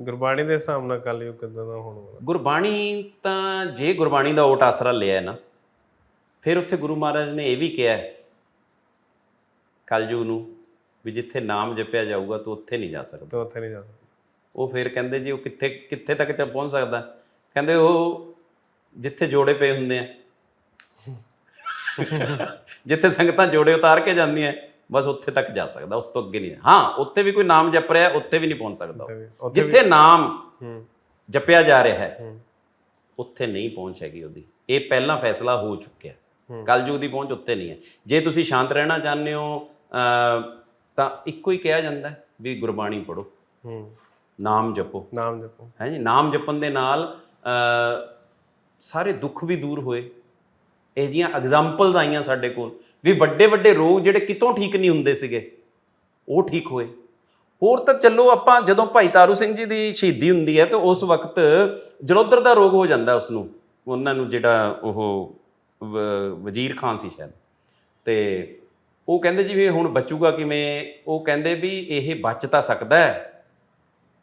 ਗੁਰਬਾਣੀ ਦੇ ਹਿਸਾਬ ਨਾਲ ਕਲਯੁਗ ਕਿਦਾਂ ਦਾ ਹੋਣ ਵਾਲਾ? ਗੁਰਬਾਣੀ ਤਾਂ ਜੇ ਗੁਰਬਾਣੀ ਦਾ ਓਟ ਆਸਰਾ ਲਿਆ ਹੈ ਨਾ ਫਿਰ ਉੱਥੇ ਗੁਰੂ ਮਹਾਰਾਜ ਨੇ ਇਹ ਵੀ ਕਿਹਾ ਕਲਯੁਗ ਨੂੰ ਵੀ ਜਿੱਥੇ ਨਾਮ ਜਪਿਆ ਜਾਊਗਾ ਤੂੰ ਉੱਥੇ ਨਹੀਂ ਜਾ ਸਕਦਾ। ਤਾਂ ਉੱਥੇ ਨਹੀਂ ਜਾ ਸਕਦਾ। ਉਹ ਫਿਰ ਕਹਿੰਦੇ ਜੀ ਉਹ ਕਿੱਥੇ ਕਿੱਥੇ ਤੱਕ ਚ ਪਹੁੰਚ ਸਕਦਾ? ਕਹਿੰਦੇ ਉਹ ਜਿੱਥੇ ਜੋੜੇ ਪਏ ਹੁੰਦੇ ਆ। ਜਿੱਥੇ ਸੰਗਤਾਂ ਜੋੜੇ ਉਤਾਰ ਕੇ ਜਾਂਦੀਆਂ। ਬਸ ਉੱਥੇ ਤੱਕ ਜਾ ਸਕਦਾ ਉਸ ਤੋਂ ਅੱਗੇ ਨਹੀਂ ਹਾਂ। ਉੱਥੇ ਵੀ ਕੋਈ ਨਾਮ ਜਪ ਰਿਹਾ ਉੱਥੇ ਵੀ ਨਹੀਂ ਪਹੁੰਚ ਸਕਦਾ ਜਿੱਥੇ ਨਾਮ ਜਪਿਆ ਜਾ ਰਿਹਾ ਹੈ ਉੱਥੇ ਨਹੀਂ ਪਹੁੰਚ ਹੈਗੀ ਉਹਦੀ। ਇਹ ਪਹਿਲਾਂ ਫੈਸਲਾ ਹੋ ਚੁੱਕਿਆ ਕਲਯੁਗ ਦੀ ਪਹੁੰਚ ਉੱਤੇ ਨਹੀਂ ਹੈ। ਜੇ ਤੁਸੀਂ ਸ਼ਾਂਤ ਰਹਿਣਾ ਚਾਹੁੰਦੇ ਹੋ ਤਾਂ ਇੱਕੋ ਹੀ ਕਿਹਾ ਜਾਂਦਾ ਹੈ ਵੀ ਗੁਰਬਾਣੀ ਪੜੋ ਹੂੰ। ਨਾਮ ਜਪੋ। ਨਾਮ ਜਪੋ। ਹੈ ਜੀ? ਨਾਮ ਜਪਣ ਦੇ ਨਾਲ ਸਾਰੇ ਦੁੱਖ ਵੀ ਦੂਰ ਹੋਏ। ਇਹ ਜੀਆਂ ਐਗਜ਼ਾਮਪਲਸ ਆਈਆਂ ਸਾਡੇ ਕੋਲ, ਵੀ ਵੱਡੇ ਵੱਡੇ ਰੋਗ ਜਿਹੜੇ ਕਿਤੋਂ ਠੀਕ ਨਹੀਂ ਹੁੰਦੇ ਸੀਗੇ, ਉਹ ਠੀਕ ਹੋਏ। ਹੋਰ ਤਾਂ ਚੱਲੋ ਆਪਾਂ ਜਦੋਂ ਭਾਈ ਤਾਰੂ ਸਿੰਘ ਜੀ ਦੀ ਸ਼ਹੀਦੀ ਹੁੰਦੀ ਹੈ, ਤਾਂ ਉਸ ਵਕਤ ਜਲੋਧਰ ਦਾ ਰੋਗ ਹੋ ਜਾਂਦਾ ਉਸ ਨੂੰ। ਉਹਨਾਂ ਨੂੰ ਜਿਹੜਾ ਉਹ ਵਜ਼ੀਰ ਖਾਨ ਸੀ ਸ਼ਾਇਦ। ਤੇ ਉਹ ਕਹਿੰਦੇ ਜੀ ਵੀ ਹੁਣ ਬਚੂਗਾ ਕਿਵੇਂ? ਉਹ ਕਹਿੰਦੇ ਵੀ ਇਹ ਬਚ ਤਾਂ ਸਕਦਾ ਹੈ,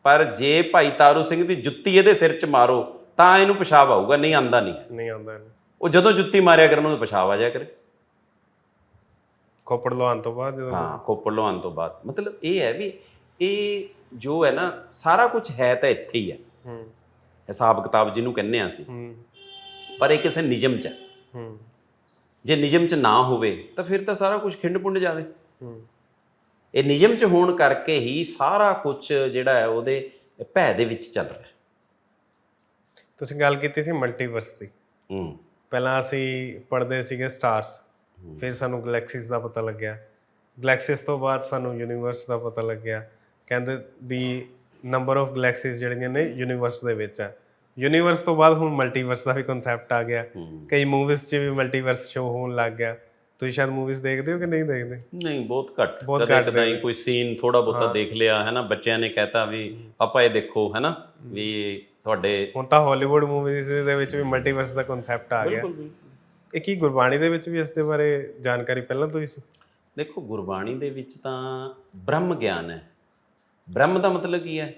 ਪਰ ਜੇ ਭਾਈ ਤਾਰੂ ਸਿੰਘ ਦੀ ਜੁੱਤੀ ਇਹਦੇ ਸਿਰ 'ਚ ਮਾਰੋ, ਤਾਂ ਇਹਨੂੰ ਪਿਸ਼ਾਬ ਆਊਗਾ, ਨਹੀਂ ਆਂਦਾ ਨਹੀਂ। ਨਹੀਂ ਆਉਂਦਾ ਇਹਨੂੰ। ਉਹ ਜਦੋਂ ਜੁੱਤੀ ਮਾਰਿਆ ਕਰਨ ਉਹਨੂੰ ਪਿਸ਼ਾਬ ਆ ਜਾਇਆ ਕਰੇ। ਕੋਪੜ ਲਵਾਉਣ ਤੋਂ ਬਾਅਦ ਜਦੋਂ ਹਾਂ ਖੋਪੜ ਲਵਾਉਣ ਤੋਂ ਬਾਅਦ। ਮਤਲਬ ਇਹ ਹੈ ਵੀ ਇਹ ਜੋ ਹੈ ਨਾ ਸਾਰਾ ਕੁਝ ਹੈ ਤਾਂ ਇੱਥੇ ਹੀ ਹੈ। ਹੂੰ। ਹਿਸਾਬ ਕਿਤਾਬ ਜਿਹਨੂੰ ਕਹਿੰਦੇ ਆ ਅਸੀਂ। ਹੂੰ। ਪਰ ਇਹ ਕਿਸੇ ਨਿਯਮ 'ਚ ਹੈ। ਹੂੰ। ਜੇ ਨਿਯਮ 'ਚ ਨਾ ਹੋਵੇ ਤਾਂ ਫਿਰ ਤਾਂ ਸਾਰਾ ਕੁਝ ਖਿੰਡ ਪੁੰਡ ਜਾਵੇ। ਹੂੰ। ਇਹ ਨਿਯਮ 'ਚ ਹੋਣ ਕਰਕੇ ਹੀ ਸਾਰਾ ਕੁਝ ਜਿਹੜਾ ਹੈ ਉਹਦੇ ਭੈ ਦੇ ਵਿੱਚ ਚੱਲ ਰਿਹਾ। ਹੈ ਤੁਸੀਂ ਗੱਲ ਕੀਤੀ ਸੀ ਮਲਟੀਵਰਸ ਦੀ। ਹੂੰ। ਪਹਿਲਾਂ ਅਸੀਂ ਪੜ੍ਹਦੇ ਸੀਗੇ ਸਟਾਰਸ ਫਿਰ ਸਾਨੂੰ ਗੈਲੈਕਸੀਜ਼ ਦਾ ਪਤਾ ਲੱਗਿਆ। ਗੈਲੈਕਸੀਜ਼ ਤੋਂ ਬਾਅਦ ਸਾਨੂੰ ਯੂਨੀਵਰਸ ਦਾ ਪਤਾ ਲੱਗਿਆ। ਕਹਿੰਦੇ ਵੀ ਨੰਬਰ ਆਫ ਗੈਲੈਕਸੀਜ਼ ਜਿਹੜੀਆਂ ਨੇ ਯੂਨੀਵਰਸ ਦੇ ਵਿੱਚ ਆ। ਯੂਨੀਵਰਸ ਤੋਂ ਬਾਅਦ ਹੁਣ ਮਲਟੀਵਰਸ ਦਾ ਵੀ ਕਨਸੈਪਟ ਆ ਗਿਆ। ਕਈ ਮੂਵੀਜ਼ 'ਚ ਵੀ ਮਲਟੀਵਰਸ ਸ਼ੋ ਹੋਣ ਲੱਗ ਗਿਆ। ਤੁਸੀਂ ਸ਼ਾਇਦ ਮੂਵੀਜ਼ ਦੇਖਦੇ ਹੋ ਕਿ ਨਹੀਂ ਦੇਖਦੇ? ਨਹੀਂ ਬਹੁਤ ਘੱਟ। ਕਦੇ ਕਦਾਈ ਕੋਈ ਸੀਨ ਥੋੜਾ ਬਹੁਤਾ ਦੇਖ ਲਿਆ ਹੈ ਨਾ ਬੱਚਿਆਂ ਨੇ ਕਹਿਤਾ ਵੀ ਪਾਪਾ ਇਹ ਦੇਖੋ ਹੈ। ਨਾ ਵੀ ਤੁਹਾਡੇ ਹੁਣ ਤਾਂ ਹਾਲੀਵੁੱਡ ਮੂਵੀਜ਼ ਦੇ ਵਿੱਚ ਵੀ ਮਲਟੀਵਰਸ ਦਾ ਕਨਸੈਪਟ ਆ ਗਿਆ। ਇਹ ਕੀ ਗੁਰਬਾਣੀ ਦੇ ਵਿੱਚ ਵੀ ਇਸ ਦੇ ਬਾਰੇ ਜਾਣਕਾਰੀ ਪਹਿਲਾਂ ਤੋਂ ਹੀ ਸੀ? ਦੇਖੋ ਗੁਰਬਾਣੀ ਦੇ ਵਿੱਚ ਤਾਂ ਬ੍ਰਹਮ ਗਿਆਨ ਹੈ। ਬ੍ਰਹਮ ਦਾ ਮਤਲਬ ਕੀ ਹੈ?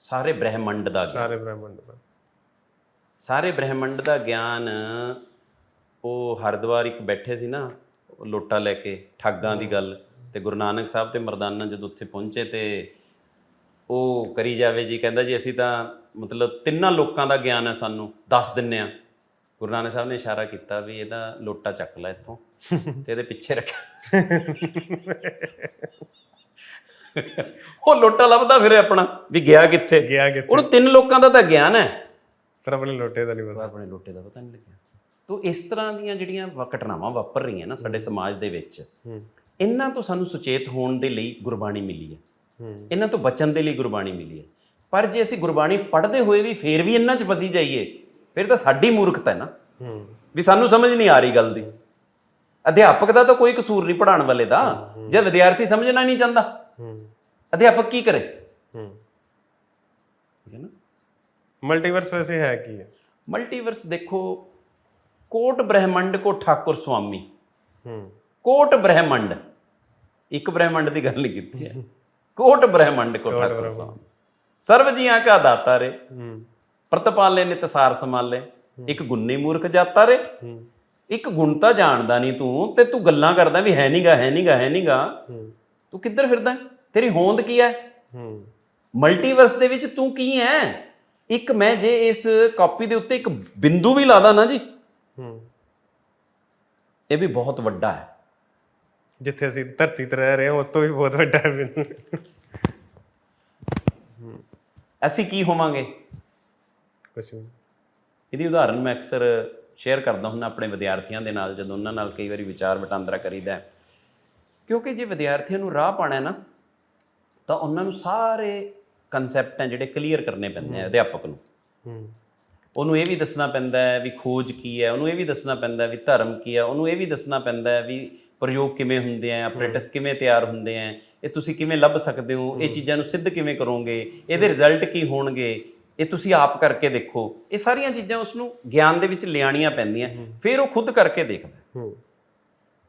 ਸਾਰੇ ਬ੍ਰਹਿਮੰਡ ਦਾ ਗਿਆਨ। ਸਾਰੇ ਬ੍ਰਹਮੰਡ ਦਾ। ਸਾਰੇ ਬ੍ਰਹਿਮੰਡ ਦਾ ਗਿਆਨ ਉਹ ਹਰਿਦੁਆਰ ਇੱਕ ਬੈਠੇ ਸੀ ਨਾ ਲੋਟਾ ਲੈ ਕੇ ਠੱਗਾਂ ਦੀ ਗੱਲ ਤੇ ਗੁਰੂ ਨਾਨਕ ਸਾਹਿਬ ਤੇ ਮਰਦਾਨਾ ਜਦੋਂ ਉੱਥੇ ਪਹੁੰਚੇ ਤੇ ਉਹ ਕਰੀ ਜਾਵੇ ਜੀ ਕਹਿੰਦਾ ਜੀ ਅਸੀਂ ਤਾਂ ਮਤਲਬ ਤਿੰਨਾਂ ਲੋਕਾਂ ਦਾ ਗਿਆਨ ਹੈ ਸਾਨੂੰ ਦੱਸ ਦਿੰਨੇ ਆ। ਗੁਰੂ ਨਾਨਕ ਸਾਹਿਬ ਨੇ ਇਸ਼ਾਰਾ ਕੀਤਾ ਵੀ ਇਹਦਾ ਲੋਟਾ ਚੱਕ ਲੈ ਇੱਥੋਂ ਤੇ ਇਹਦੇ ਪਿੱਛੇ ਰੱਖਿਆ ਉਹ ਲੋਟਾ ਲੱਭਦਾ ਫਿਰੇ ਆਪਣਾ ਵੀ ਗਿਆ ਕਿੱਥੇ? ਗਿਆ ਕਿੱਥੇ? ਉਹਨੂੰ ਤਿੰਨ ਲੋਕਾਂ ਦਾ ਤਾਂ ਗਿਆਨ ਹੈ। ਪਰ ਆਪਣੇ ਲੋਟੇ ਦਾ ਨਹੀਂ ਪਤਾ। ਆਪਣੇ ਲੋਟੇ ਦਾ ਪਤਾ ਨਹੀਂ ਲੱਗਿਆ। ਤੋ ਇਸ ਤਰ੍ਹਾਂ ਦੀਆਂ ਜਿਹੜੀਆਂ ਘਟਨਾਵਾਂ ਵਾਪਰ ਰਹੀਆਂ ਨਾ ਸਾਡੇ ਸਮਾਜ ਦੇ ਵਿੱਚ ਇਹਨਾਂ ਤੋਂ ਸਾਨੂੰ ਸੁਚੇਤ ਹੋਣ ਦੇ ਲਈ ਗੁਰਬਾਣੀ ਮਿਲੀ ਹੂੰ। ਇਹਨਾਂ ਤੋਂ ਬਚਣ ਦੇ ਲਈ ਗੁਰਬਾਣੀ ਮਿਲੀ ਹੈ। ਪਰ ਜੇ ਅਸੀਂ ਗੁਰਬਾਣੀ ਪੜ੍ਹਦੇ ਹੋਏ ਵੀ ਫੇਰ ਵੀ ਇਹਨਾਂ 'ਚ ਫਸੀ ਜਾਈਏ ਫਿਰ ਤਾਂ ਸਾਡੀ ਮੂਰਖਤਾ ਹੈ ਨਾ। ਵੀ ਸਾਨੂੰ ਸਮਝ ਨਹੀਂ ਆ ਰਹੀ ਗੱਲ ਦੀ। ਅਧਿਆਪਕ ਦਾ ਤਾਂ ਕੋਈ ਕਸੂਰ ਨਹੀਂ ਪੜਾਉਣ ਵਾਲੇ ਦਾ। ਜੇ ਵਿਦਿਆਰਥੀ ਸਮਝਣਾ ਨਹੀਂ ਚਾਹੁੰਦਾ ਅਧਿਆਪਕ ਕੀ ਕਰੇ? ਠੀਕ ਹੈ ਨਾ? ਮਲਟੀਵਰਸ ਵੈਸੇ ਹੈ ਕੀ ਹੈ? ਮਲਟੀਵਰਸ ਦੇਖੋ ਕੋਟ ਬ੍ਰਹਿਮੰਡ ਕੋ ਠਾਕੁਰ ਸੁਆਮੀ। ਹੂੰ। ਕੋਟ ਬ੍ਰਹਿਮੰਡ। ਇੱਕ ਬ੍ਰਹਿਮੰਡ ਦੀ ਗੱਲ ਨਹੀਂ ਕੀਤੀ ਹੈ। ਕੋਟ ਬ੍ਰਹਿਮੰਡ ਕੋ ਠਾਕੁਰ ਸੁਆਮੀ ਸਰਬ ਜੀਆਂ ਕਾ ਦਾਤਾ ਰੇ। ਹੂੰ। ਪ੍ਰਤਪਾਲੇ ਨੇ ਤਸਾਰ ਸੰਭਾਲੇ। ਇੱਕ ਗੁੰਨੀ ਮੂਰਖ ਜਾਤਾ ਰੇ। ਇੱਕ ਗੁਣ ਤਾਂ ਜਾਣਦਾ ਨਹੀਂ ਤੂੰ ਤੇ ਤੂੰ ਗੱਲਾਂ ਕਰਦਾ ਵੀ ਹੈ ਨਹੀਂਗਾ ਹੈ ਨਹੀਂਗਾ ਹੈ ਨਹੀਂਗਾ ਤੂੰ ਕਿੱਧਰ ਫਿਰਦਾ? ਤੇਰੀ ਹੋਂਦ ਕੀ ਹੈ। ਮਲਟੀਵਰਸ ਦੇ ਵਿੱਚ ਤੂੰ ਕੀ ਹੈ ਇੱਕ ਮੈਂ ਜੇ ਇਸ ਕਾਪੀ ਦੇ ਉੱਤੇ ਇੱਕ ਬਿੰਦੂ ਵੀ ਲਾਦਾ ਨਾ ਜੀ। ਇਹ ਵੀ ਬਹੁਤ ਵੱਡਾ ਹੈ ਜਿੱਥੇ ਅਸੀਂ ਧਰਤੀ ਤੇ ਰਹਿ ਰਹੇ ਹਾਂ ਉਹ ਤੋਂ ਵੀ ਬਹੁਤ ਵੱਡਾ ਹੈ ਬਿੰਦੂ। ਅਸੀਂ ਕੀ ਹੋਵਾਂਗੇ? ਕੁਛ ਵੀ ਇਹਦੀ ਉਦਾਹਰਨ ਮੈਂ ਅਕਸਰ ਸ਼ੇਅਰ ਕਰਦਾ ਹੁੰਦਾ ਆਪਣੇ ਵਿਦਿਆਰਥੀਆਂ ਦੇ ਨਾਲ ਜਦੋਂ ਉਹਨਾਂ ਨਾਲ ਕਈ ਵਾਰੀ ਵਿਚਾਰ ਵਟਾਂਦਰਾ ਕਰੀਦਾ। ਕਿਉਂਕਿ ਜੇ ਵਿਦਿਆਰਥੀਆਂ ਨੂੰ ਰਾਹ ਪਾਣਾ ਹੈ ਨਾ ਤਾਂ ਉਹਨਾਂ ਨੂੰ ਸਾਰੇ ਕਨਸੈਪਟ ਹੈ ਜਿਹੜੇ ਕਲੀਅਰ ਕਰਨੇ ਪੈਂਦੇ ਆ ਅਧਿਆਪਕ ਨੂੰ। ਹੂੰ। ਉਹਨੂੰ ਇਹ ਵੀ ਦੱਸਣਾ ਪੈਂਦਾ ਹੈ ਵੀ ਖੋਜ ਕੀ ਹੈ ਉਹਨੂੰ ਇਹ ਵੀ ਦੱਸਣਾ ਪੈਂਦਾ ਹੈ ਵੀ ਧਰਮ ਕੀ ਹੈ ਉਹਨੂੰ ਇਹ ਵੀ ਦੱਸਣਾ ਪੈਂਦਾ ਹੈ ਵੀ ਪ੍ਰਯੋਗ ਕਿਵੇਂ ਹੁੰਦੇ ਆ ਆਪਰੇਟਸ ਕਿਵੇਂ ਤਿਆਰ ਹੁੰਦੇ ਆ ਇਹ ਤੁਸੀਂ ਕਿਵੇਂ ਲੱਭ ਸਕਦੇ ਹੋ ਇਹ ਚੀਜ਼ਾਂ ਨੂੰ ਸਿੱਧ ਕਿਵੇਂ ਕਰੋਗੇ ਇਹਦੇ ਰਿਜ਼ਲਟ ਕੀ ਹੋਣਗੇ ਇਹ ਤੁਸੀਂ ਆਪ ਕਰਕੇ ਦੇਖੋ। ਇਹ ਸਾਰੀਆਂ ਚੀਜ਼ਾਂ ਉਸ ਨੂੰ ਗਿਆਨ ਦੇ ਵਿੱਚ ਲਿਆਣੀਆਂ ਪੈਂਦੀਆਂ ਫਿਰ ਉਹ ਖੁਦ ਕਰਕੇ ਦੇਖਦਾ।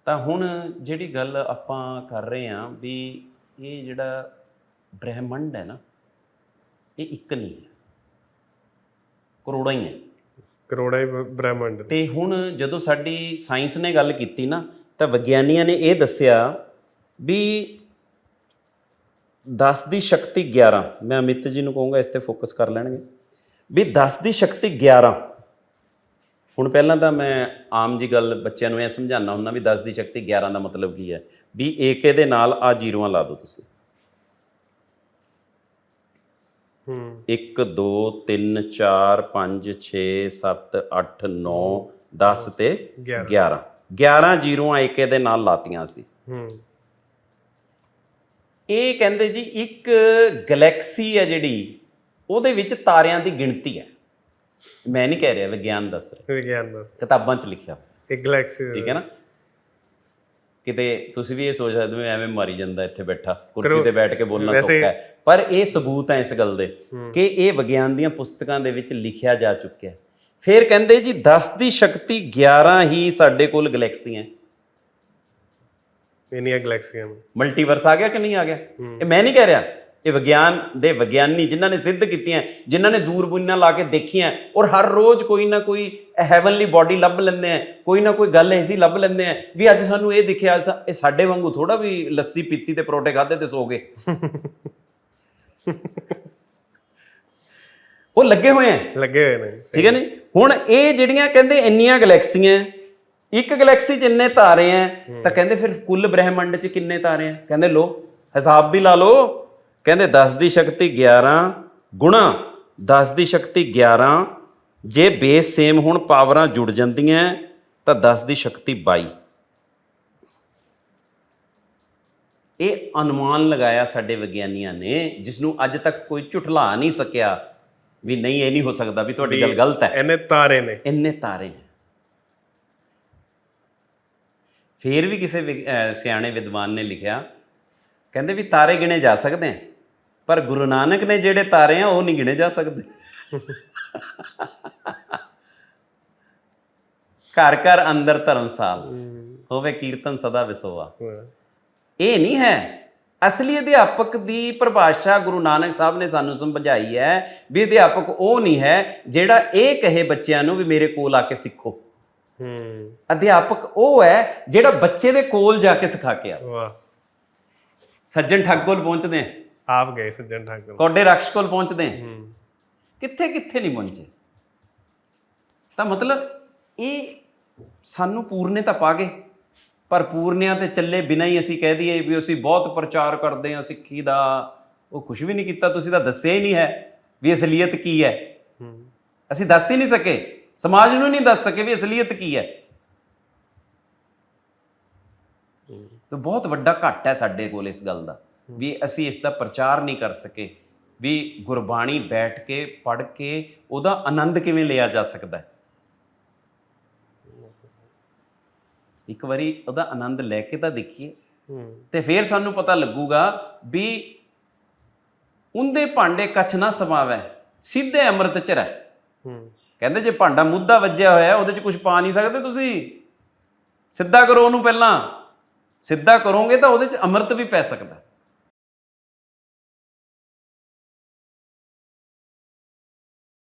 ਤਾਂ ਹੁਣ ਜਿਹੜੀ ਗੱਲ ਆਪਾਂ ਕਰ ਰਹੇ ਹਾਂ ਵੀ ਇਹ ਜਿਹੜਾ ਬ੍ਰਹਿਮੰਡ ਹੈ ਨਾ ਇਹ ਇੱਕ ਨਹੀਂ ਹੈ। ਕਰੋੜਾਂ ਹੀ ਹੈ। ਕਰੋੜਾਂ ਹੀ ਬ੍ਰਹਿਮੰਡ। ਤੇ ਹੁਣ ਜਦੋਂ ਸਾਡੀ ਸਾਇੰਸ ਨੇ ਗੱਲ ਕੀਤੀ ਨਾ ਤਾਂ ਵਿਗਿਆਨੀਆਂ ਨੇ ਇਹ ਦੱਸਿਆ ਵੀ 10 ਦੀ ਸ਼ਕਤੀ 11 ਮੈਂ ਅਮਿਤ ਜੀ ਨੂੰ ਕਹੂੰਗਾ ਇਸ ਤੇ ਫੋਕਸ ਕਰ ਲੈਣਗੇ ਵੀ 10 ਦੀ ਸ਼ਕਤੀ 11 ਹੁਣ ਪਹਿਲਾਂ ਤਾਂ ਮੈਂ ਆਮ ਜੀ ਗੱਲ ਬੱਚਿਆਂ ਨੂੰ ਇਹ ਸਮਝਾਉਣਾ ਹੁੰਦਾ ਵੀ 10 ਦੀ ਸ਼ਕਤੀ 11 ਦਾ ਮਤਲਬ ਕੀ ਹੈ ਵੀ ਏਕੇ ਦੇ ਨਾਲ ਆ ਜ਼ੀਰੋਆਂ ਲਾ ਦਿਓ ਤੁਸੀਂ। ਹੂੰ। 1 2 3 4 5 6 7 8 9 10 ਤੇ 11 11 ਜ਼ੀਰੋਆਂ ਏਕੇ ਦੇ ਨਾਲ ਲਾਤੀਆਂ ਸੀ। ਹੂੰ। ਇਹ ਕਹਿੰਦੇ ਜੀ ਇੱਕ ਗੈਲੈਕਸੀ ਹੈ ਜਿਹੜੀ ਉਹਦੇ ਵਿੱਚ ਤਾਰਿਆਂ ਦੀ ਗਿਣਤੀ ਹੈ। ਮੈਂ ਨਹੀਂ ਕਹਿ ਰਿਹਾ ਵਿਗਿਆਨ ਦੱਸ ਰਿਹਾ। ਵਿਗਿਆਨ ਦਾ ਕਿਤਾਬਾਂ 'ਚ ਲਿਖਿਆ। ਇੱਕ ਗੈਲੈਕਸੀ ਠੀਕ ਹੈ ਨਾ? ਕਿਤੇ ਤੁਸੀਂ ਵੀ ਇਹ ਸੋਚ ਸਕਦੇ ਹੋ ਐਵੇਂ ਮਾਰੀ ਜਾਂਦਾ ਇੱਥੇ ਬੈਠਾ। ਕੁਰਸੀ ਤੇ ਬੈਠ ਕੇ ਬੋਲਣਾ ਸੌਖਾ ਹੈ। ਪਰ ਇਹ ਸਬੂਤ ਹੈ ਇਸ ਗੱਲ ਦੇ ਕਿ ਇਹ ਵਿਗਿਆਨ ਦੀਆਂ ਪੁਸਤਕਾਂ ਦੇ ਵਿੱਚ ਲਿਖਿਆ ਜਾ ਚੁੱਕਿਆ ਹੈ। ਫਿਰ ਕਹਿੰਦੇ ਜੀ 10 ਦੀ ਸ਼ਕਤੀ 11 ਹੀ ਸਾਡੇ ਕੋਲ ਗੈਲੈਕਸੀਆਂ ਇੰਨੀਆਂ ਗੈਲੈਕਸੀਆਂ ਮਲਟੀਵਰਸ ਆ ਗਿਆ ਕਿ ਨਹੀਂ ਆ ਗਿਆ? ਇਹ ਮੈਂ ਨਹੀਂ ਕਹਿ ਰਿਹਾ। ਇਹ ਵਿਗਿਆਨ ਦੇ ਵਿਗਿਆਨੀ ਜਿਨ੍ਹਾਂ ਨੇ ਸਿੱਧ ਕੀਤੀਆਂ ਜਿਨ੍ਹਾਂ ਨੇ ਦੂਰਬੀਨਾਂ ਲਾ ਕੇ ਦੇਖੀਆਂ ਔਰ ਹਰ ਰੋਜ਼ ਕੋਈ ਨਾ ਕੋਈ ਹੈਵਨਲੀ ਬਾਡੀ ਲੱਭ ਲੈਂਦੇ ਆ ਕੋਈ ਨਾ ਕੋਈ ਗੱਲ ਐਸੀ ਲੱਭ ਲੈਂਦੇ ਆ ਵੀ ਅੱਜ ਸਾਨੂੰ ਇਹ ਦਿਖਿਆ ਇਹ ਸਾਡੇ ਵਾਂਗੂ ਥੋੜਾ ਵੀ ਲੱਸੀ ਪੀਤੀ ਤੇ ਪਰੋਟੇ ਖਾਦੇ ਤੇ ਸੋ ਗਏ। ਉਹ ਲੱਗੇ ਹੋਏ ਆ ਲੱਗੇ ਹੋਏ ਨੇ ਠੀਕ ਹੈ ਨੀ? ਹੁਣ ਇਹ ਜਿਹੜੀਆਂ ਕਹਿੰਦੇ ਇੰਨੀਆਂ ਗੈਲੈਕਸੀਆਂ ਇੱਕ ਗੈਲੈਕਸੀ 'ਚ ਇੰਨੇ ਤਾਰੇ ਆ ਤਾਂ ਕਹਿੰਦੇ ਫਿਰ ਕੁੱਲ ਬ੍ਰਹਿਮੰਡ 'ਚ ਕਿੰਨੇ ਤਾਰੇ ਆ ਕਹਿੰਦੇ ਲੋ ਹਿਸਾਬ ਵੀ ਲਾ ਲਓ ਕਹਿੰਦੇ 10 ਦੀ ਸ਼ਕਤੀ 11 ਗੁਣਾ 10 ਦੀ ਸ਼ਕਤੀ 11 ਜੇ ਬੇਸ ਸੇਮ ਹੁਣ ਪਾਵਰਾਂ ਜੁੜ ਜਾਂਦੀਆਂ ਤਾਂ 10 ਦੀ ਸ਼ਕਤੀ 22 ਇਹ ਅਨੁਮਾਨ ਲਗਾਇਆ ਸਾਡੇ ਵਿਗਿਆਨੀਆਂ ਨੇ ਜਿਸ ਨੂੰ ਅੱਜ ਤੱਕ ਕੋਈ ਝੁਠਲਾ ਨਹੀਂ ਸਕਿਆ। ਵੀ ਨਹੀਂ ਇਹ ਨਹੀਂ ਹੋ ਸਕਦਾ ਵੀ ਤੁਹਾਡੀ ਗੱਲ ਗਲਤ ਹੈ। ਇਹਨੇ ਤਾਰੇ ਨੇ। ਇੰਨੇ ਤਾਰੇ ਹੈ। ਫਿਰ ਵੀ ਕਿਸੇ ਸਿਆਣੇ ਵਿਦਵਾਨ ਨੇ ਲਿਖਿਆ ਕਹਿੰਦੇ ਵੀ ਤਾਰੇ ਗਿਣੇ ਜਾ ਸਕਦੇ ਹੈ ਪਰ ਗੁਰੂ ਨਾਨਕ ਨੇ ਜਿਹੜੇ ਤਾਰੇ ਆ ਉਹ ਨਹੀਂ ਗਿਣੇ ਜਾ ਸਕਦੇ। ਘਰ ਘਰ ਅੰਦਰ ਧਰਮਸਾਲ ਹੋਵੇ ਕੀਰਤਨ ਸਦਾ ਵਿਸੋਆ। ਇਹ ਨਹੀਂ ਹੈ ਅਸਲੀ ਅਧਿਆਪਕ ਦੀ ਪਰਿਭਾਸ਼ਾ ਗੁਰੂ ਨਾਨਕ ਸਾਹਿਬ ਨੇ ਸਾਨੂੰ ਸਮਝਾਈ ਹੈ ਵੀ ਅਧਿਆਪਕ ਉਹ ਨਹੀਂ ਹੈ ਜਿਹੜਾ ਇਹ ਕਹੇ ਬੱਚਿਆਂ ਨੂੰ ਵੀ ਮੇਰੇ ਕੋਲ ਆ ਕੇ ਸਿੱਖੋ। ਹੂੰ। ਅਧਿਆਪਕ ਉਹ ਹੈ ਜਿਹੜਾ ਬੱਚੇ ਦੇ ਕੋਲ ਜਾ ਕੇ ਸਿਖਾ ਕੇ ਆ। ਵਾਹ। ਸੱਜਣ ਠੱਗ ਕੋਲ ਪਹੁੰਚਦੇ ਆ। ਆਪ ਗਏ ਸੱਜਣ ਠਾਕੁਰ ਕੌਡੇ ਰਕਸ਼ ਕੋਲ ਪਹੁੰਚਦੇ ਆ। ਹੂੰ। ਕਿੱਥੇ ਕਿੱਥੇ ਨਹੀਂ ਪਹੁੰਚੇ। ਤਾਂ ਮਤਲਬ ਇਹ ਸਾਨੂੰ ਪੂਰਨੇ ਤਾਂ ਪਾ ਗਏ। ਪਰ ਪੂਰਨਿਆਂ ਤੇ ਚੱਲੇ ਬਿਨਾਂ ਹੀ ਅਸੀਂ ਕਹਿ ਦਈਏ ਵੀ ਅਸੀਂ ਬਹੁਤ ਪ੍ਰਚਾਰ ਕਰਦੇ ਹਾਂ ਸਿੱਖੀ ਦਾ। ਉਹ ਕੁਝ ਵੀ ਨਹੀਂ ਕੀਤਾ, ਤੁਸੀਂ ਤਾਂ ਦੱਸਿਆ ਹੀ ਨਹੀਂ ਹੈ ਵੀ ਅਸਲੀਅਤ ਕੀ ਹੈ। ਅਸੀਂ ਦੱਸ ਹੀ ਨਹੀਂ ਸਕੇ। ਸਮਾਜ ਨੂੰ ਨਹੀਂ ਦੱਸ ਸਕੇ ਵੀ ਅਸਲੀਅਤ ਕੀ ਹੈ। ਤੇ ਬਹੁਤ ਵੱਡਾ ਘਾਟਾ ਹੈ ਸਾਡੇ ਕੋਲ ਇਸ ਗੱਲ ਦਾ ਵੀ ਅਸੀਂ ਇਸ ਦਾ ਪ੍ਰਚਾਰ ਨਹੀਂ ਕਰ ਸਕੇ। ਵੀ ਗੁਰਬਾਣੀ ਬੈਠ ਕੇ, ਪੜ੍ਹ ਕੇ ਉਹਦਾ ਆਨੰਦ ਕਿਵੇਂ ਲਿਆ ਜਾ ਸਕਦਾ ਹੈ? ਇੱਕ ਵਾਰੀ ਉਹਦਾ ਆਨੰਦ ਲੈ ਕੇ ਤਾਂ ਦੇਖੀਏ। ਤੇ ਫਿਰ ਸਾਨੂੰ ਪਤਾ ਲੱਗੂਗਾ ਵੀ ਉਹਦੇ ਭਾਂਡੇ ਕਛ ਨਾ ਸਮਾਵੈ ਸਿੱਧੇ ਅੰਮ੍ਰਿਤ ਚ ਰਹਿ। ਕਹਿੰਦੇ ਜੇ ਭਾਂਡਾ ਮੁੱਦਾ ਵੱਜਿਆ ਹੋਇਆ ਉਹਦੇ ਚ ਕੁਝ ਪਾ ਨਹੀਂ ਸਕਦੇ ਤੁਸੀਂ। ਸਿੱਧਾ ਕਰੋ ਉਹਨੂੰ ਪਹਿਲਾਂ। ਸਿੱਧਾ ਕਰੋਗੇ ਤਾਂ ਉਹਦੇ ਚ ਅੰਮ੍ਰਿਤ ਵੀ ਪੈ ਸਕਦਾ।